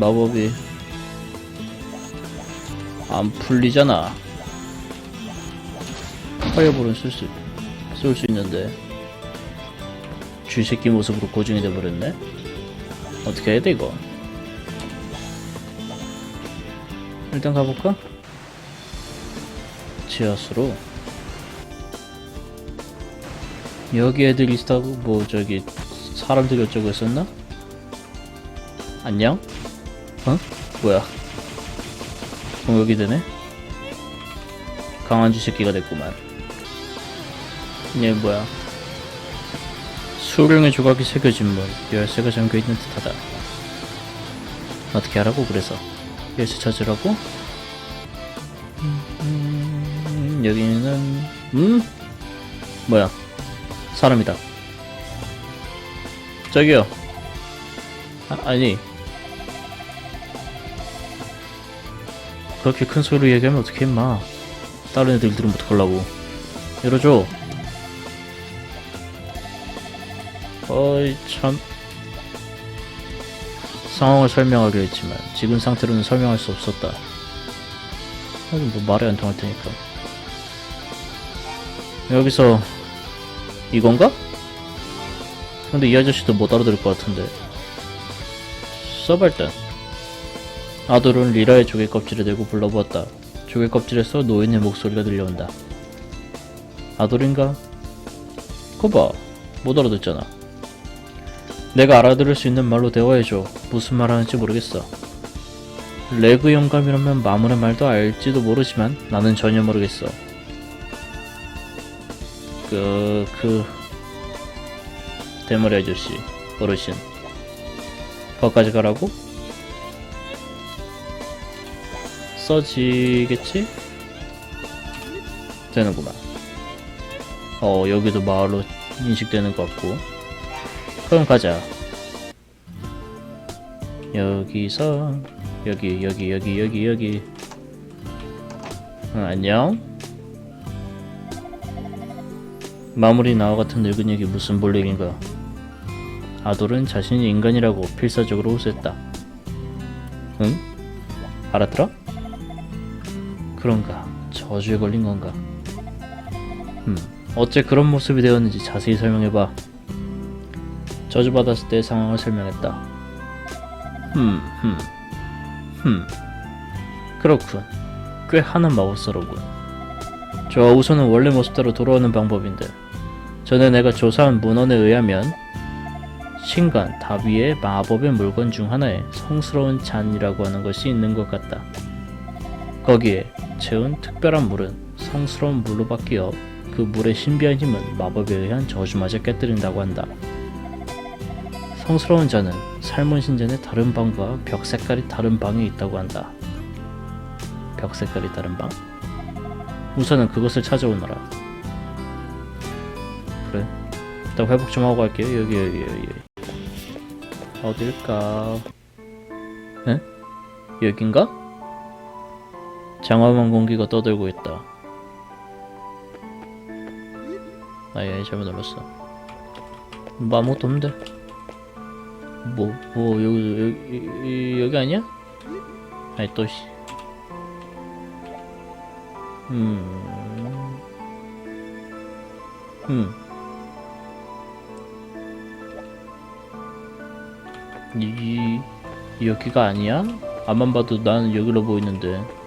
마법이 안 풀리잖아. 파이어볼은 쓸 수, 쏠 수 있는데. 쥐새끼 모습으로 고정이 돼버렸네? 어떻게 해야 돼, 이거? 일단 가볼까? 지하수로. 여기 애들 있다고, 뭐, 저기, 사람들이 어쩌고 했었나? 안녕? 어? 뭐야? 공격이 되네? 강한 쥐새끼가 됐구만. 얘 뭐야? 수령의 조각이 새겨진 문, 열쇠가 잠겨있는 듯하다. 어떻게 하라고 그래서? 열쇠 찾으라고? 음, 여기는 음? 뭐야? 사람이다. 저기요. 아, 아니. 그렇게 큰 소리로 얘기하면 어떡해 임마. 다른 애들 들으면 어떡하려고. 열어줘. 어이 참. 상황을 설명하기로 했지만 지금 상태로는 설명할 수 없었다. 하긴 뭐 말이 안 통할 테니까. 여기서 이건가? 근데 이 아저씨도 못 알아들을 것 같은데. 써봐 일단. 아돌은 리라의 조개 껍질을 들고 불러보았다. 조개 껍질에서 노인의 목소리가 들려온다. 아돌인가? 거봐, 못 알아듣잖아. 내가 알아들을 수 있는 말로 대화해줘. 무슨 말 하는지 모르겠어. 레그 영감이라면 마문의 말도 알지도 모르지만 나는 전혀 모르겠어. 그, 그, 대머리 아저씨, 어르신. 거기까지 가라고? 써지겠지? 되는구만. 어, 여기도 마을로 인식되는 것 같고. 그럼 가자. 여기서, 여기, 여기, 여기, 여기, 여기. 어, 안녕? 마무리 나와 같은 늙은 얘기 무슨 볼 얘긴가? 아돌은 자신이 인간이라고 필사적으로 호소했다. 응? 알아들어? 그런가? 저주에 걸린 건가? 음, 어째 그런 모습이 되었는지 자세히 설명해봐. 저주받았을 때의 상황을 설명했다. 흠, 흠, 흠. 그렇군. 꽤 하는 마법사로군. 좋아, 우선은 원래 모습대로 돌아오는 방법인데. 전에 내가 조사한 문헌에 의하면 신관 다비의 마법의 물건 중 하나에 성스러운 잔이라고 하는 것이 있는 것 같다. 거기에 채운 특별한 물은 성스러운 물로 바뀌어 그 물의 신비한 힘은 마법에 의한 저주마저 깨뜨린다고 한다. 성스러운 잔은 삶은 신전의 다른 방과 벽 색깔이 다른 방에 있다고 한다. 벽 색깔이 다른 방? 우선은 그것을 찾아오너라. 그래. 일단 회복 좀 하고 갈게요. 여기 여기 여기. 어딜까? 에? 여긴가? 장화만 공기가 떠들고 있다. 아예 잘못 눌렀어. 뭐 아무것도 없는데. 뭐, 뭐 여기 여기 여기 아니야? 아니 또 씨. 음. 음. 이 여기가 아니야? 앞만 봐도 나는 여기로 보이는데.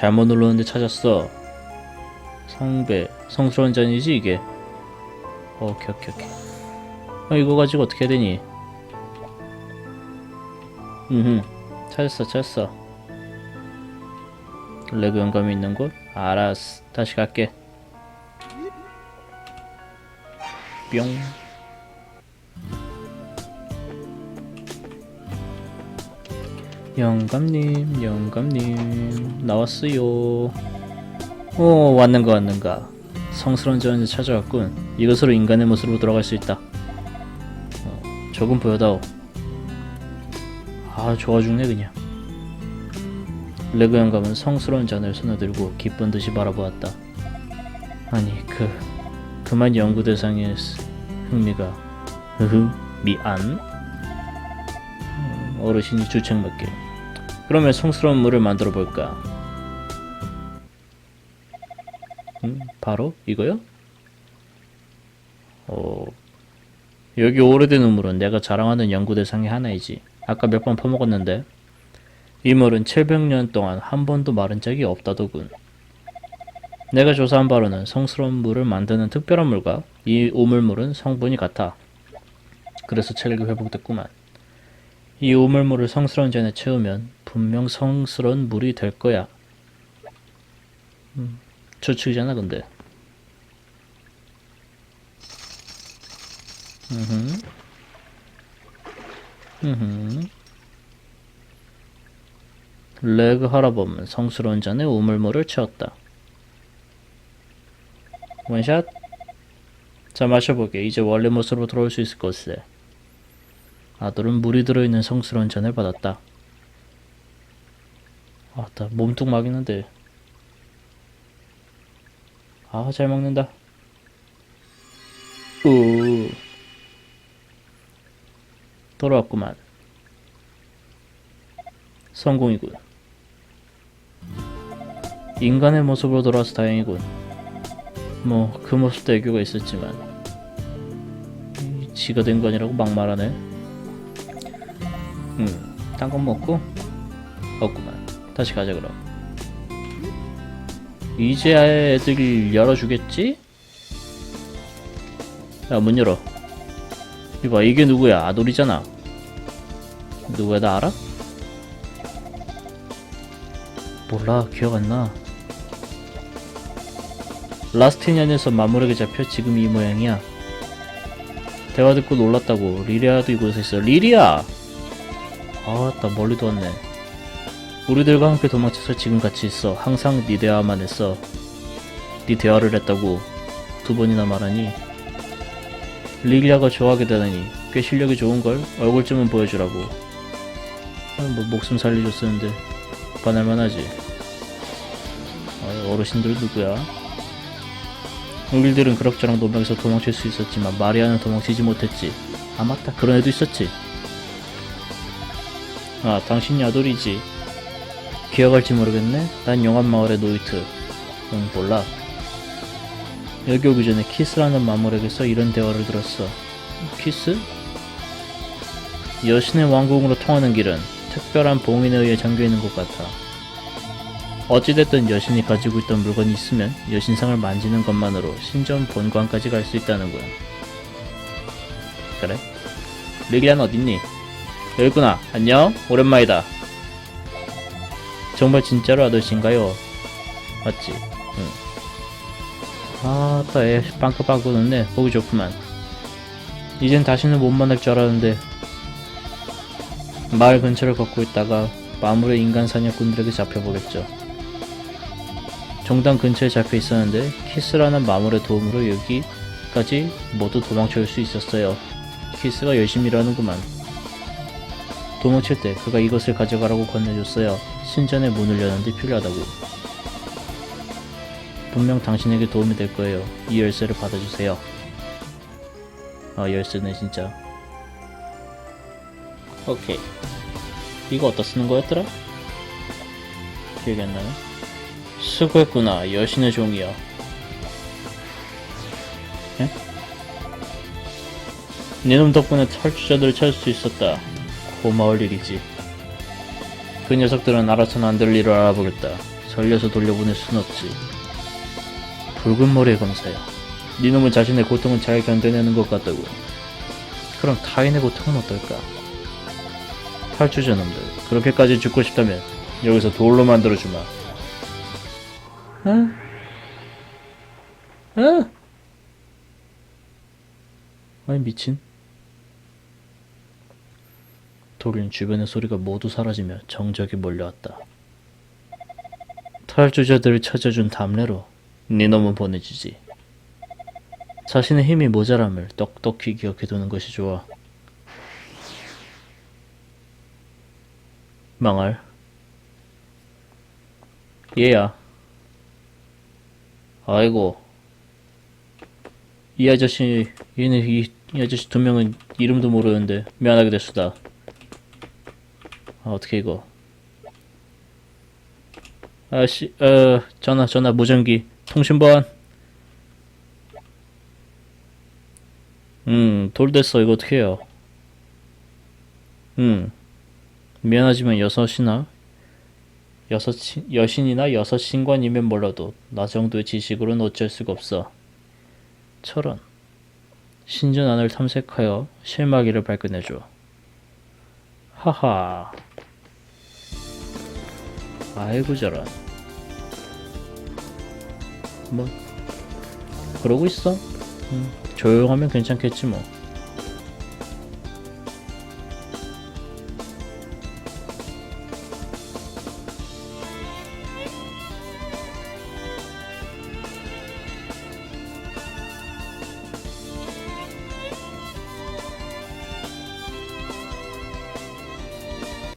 잘못 눌렀는데 찾았어. 성배, 성스러운 잔이지 이게. 오케이 오케이 오케이. 어, 이거 가지고 어떻게 해야 되니? 음, 찾았어 찾았어. 레그 영감이 있는 곳? 알았어. 다시 갈게. 뿅. 영감님, 영감님, 나왔어요. 오, 왔는가, 왔는가. 성스러운 자원을 찾아왔군. 이것으로 인간의 모습으로 돌아갈 수 있다. 어, 조금 보여다오. 아, 좋아 죽네, 그냥. 레그 영감은 성스러운 잔을 손에 들고 기쁜 듯이 바라보았다. 아니 그 그만 연구 대상에 흥미가 흐흐 미안 음, 어르신이 주책 맞게 그러면 성스러운 물을 만들어 볼까 음 바로 이거요? 어 여기 오래된 우물은 내가 자랑하는 연구 대상의 하나이지 아까 몇 번 퍼먹었는데 이 물은 700년 동안 한 번도 마른 적이 없다더군 내가 조사한 바로는 성스러운 물을 만드는 특별한 물과 이 우물물은 성분이 같아. 그래서 체력이 회복됐구만. 이 우물물을 성스러운 잔에 채우면 분명 성스러운 물이 될 거야. 음, 추측이잖아 근데. 음흠. 음흠. 레그 할아범은 성스러운 잔에 우물물을 채웠다. 원샷? 자 마셔보게 이제 원래 모습으로 돌아올 수 있을 것세 아들은 물이 들어있는 성스러운 잔을 받았다. 아따 몸뚱 막이는데. 아 잘 먹는다. 우. 돌아왔구만. 성공이군. 인간의 모습으로 돌아와서 다행이군. 뭐 그 모습도 애교가 있었지만. 이 지가 된 거 아니라고 막 말하네 음 딴 건 먹고 없구만 다시 가자 그럼 이제 애들이 열어주겠지? 야 문 열어 이봐 이게 누구야 아돌이잖아 누구야 나 알아? 몰라 기억 안 나 라스티니안에서 마무리하게 잡혀 지금 이 모양이야. 대화 듣고 놀랐다고. 리리아도 이곳에 있어. 리리아! 아따 멀리도 왔네. 우리들과 함께 도망쳐서 지금 같이 있어. 항상 네 대화만 했어. 네 대화를 했다고 두 번이나 말하니 리리아가 좋아하게 되다니 꽤 실력이 좋은걸? 얼굴 좀은 보여주라고. 아, 뭐 목숨 살려줬었는데 반할만하지. 아, 어르신들 누구야? 우리들은 그럭저럭 노병에서 도망칠 수 있었지만 마리아는 도망치지 못했지. 아 맞다 그런 애도 있었지. 아 당신이 아돌이지. 기억할지 모르겠네. 난 용암마을의 노이트. 응 몰라. 여기 오기 전에 키스라는 마물에게서 이런 대화를 들었어. 키스? 여신의 왕궁으로 통하는 길은 특별한 봉인에 의해 잠겨있는 것 같아. 어찌됐든 여신이 가지고 있던 물건이 있으면 여신상을 만지는 것만으로 신전 본관까지 갈 수 있다는 거야. 그래? 리리안 어딨니? 여기구나. 안녕. 오랜만이다. 정말 진짜로 아저씨인가요? 맞지? 응. 아따 애 빵긋빵긋 웃네. 보기 좋구만. 이젠 다시는 못 만날 줄 알았는데 마을 근처를 걷고 있다가 마물의 인간 사냥꾼들에게 잡혀보겠죠. 정당 근처에 잡혀 있었는데 키스라는 마물의 도움으로 여기까지 모두 도망칠 수 있었어요. 키스가 열심히 일하는구만. 도망칠 때 그가 이것을 가져가라고 건네줬어요. 신전의 문을 여는데 필요하다고. 분명 당신에게 도움이 될 거예요. 이 열쇠를 받아주세요. 아 열쇠네 진짜. 오케이. 이거 어디다 쓰는 거였더라? 기억이 안 나네. 수고했구나. 여신의 종이야. 에? 네놈 덕분에 탈주자들을 찾을 수 있었다. 고마울 일이지. 그 녀석들은 알아서는 안 될 일을 알아보겠다. 살려서 돌려보낼 순 없지. 붉은 머리의 검사야. 네놈은 자신의 고통은 잘 견뎌내는 것 같다고. 그럼 타인의 고통은 어떨까? 탈주자 놈들. 그렇게까지 죽고 싶다면 여기서 돌로 만들어주마. 어? 어? 아니 미친. 독일은 주변의 소리가 모두 사라지며 정적이 몰려왔다. 탈주자들을 찾아준 담례로 네 놈은 보내주지. 자신의 힘이 모자람을 똑똑히 기억해두는 것이 좋아. 망할. 얘야. 아이고, 이 아저씨 얘네 이, 이 아저씨 두 명은 이름도 모르는데 미안하게 됐수다 아 어떻게 이거 아씨 어 전화 전화 무전기 통신번 음 돌 됐어 이거 어떻게 해요 음 미안하지만 여섯이나 여섯 신- 여신이나 여섯 신관이면 몰라도 나 정도의 지식으로는 어쩔 수가 없어. 철원 신전 안을 탐색하여 실마리를 발견해줘. 하하. 아이고 저런. 뭐 그러고 있어. 음, 조용하면 괜찮겠지 뭐.